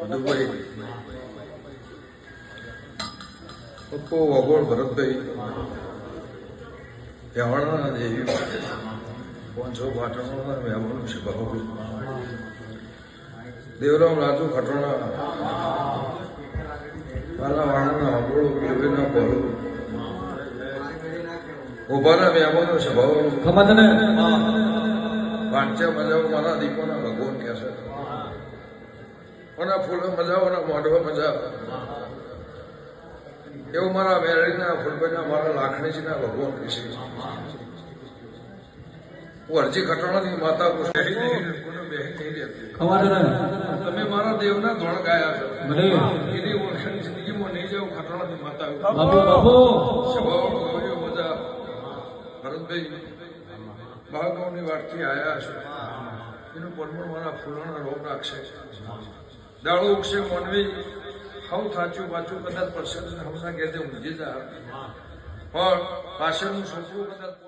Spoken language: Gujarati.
મધુભાઈ પપ્પો વગોળ ભરતભાઈ વ્યવહારના દેવી પાંચસો પાટણમાં મહેમાનો છે બહુ દેવરામ રાજુ ખટોણા મારા વાણાના અગોળો પીરવીના બોલો ઉભાના મહેમાનો છે ખમતને વાંચ્યા મજાઓ મારા દીપોના ભગવાન કહે છે ઓના ફૂલો મજા ઓના મોઢવા મજા એવું મારા મેરડીના ફૂલભાઈના મારા લાખણીજીના ભગવાન વિશે હું અરજી ખટાણાની માતા તમે મારા દેવના ધોળ ગાયા છો. એની ઓળખાણ જિંદગીમાં નહીં જાઉં ખટાણાની માતા સ્વભાવ ગૌરીઓ બધા ભરતભાઈ ભાગવની વારથી આવ્યા છે એનું પરમણ મારા ફૂલોના રોગ રાખશે દાળો ઉગશે મોનવી. હવ થાચું પાછું કદાચ પડશે હમણાં ઘેર ઊંઘી જા. પણ પાછળનું છોકરું કદાચ